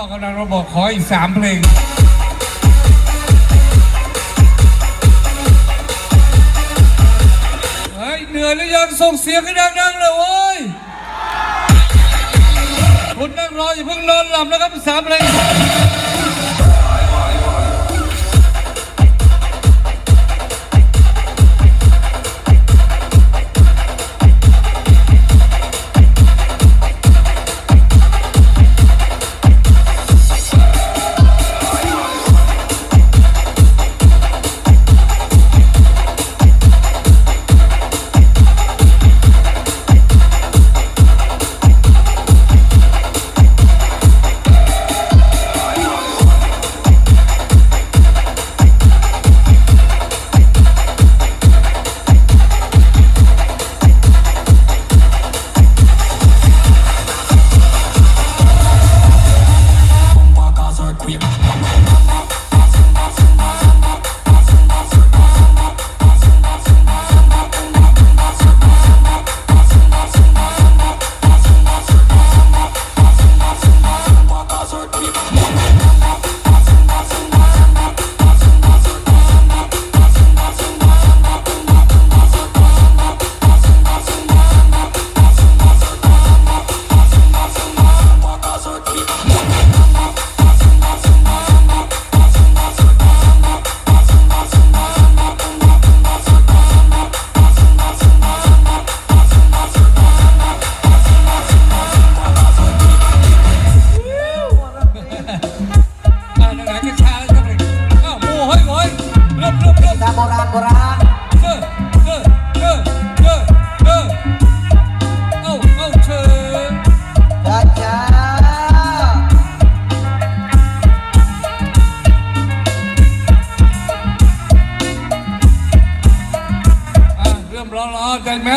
อกำลังเราบอกขออีกสามเพลงเฮ้ยเหนื่อยหรือยังส่งเสียงให้ดังๆเลยโว้ยคุณนั่งรออย่าเพิ่งนอนหลับนะครับสามเพลง เริ่มร้อนๆได้ไหม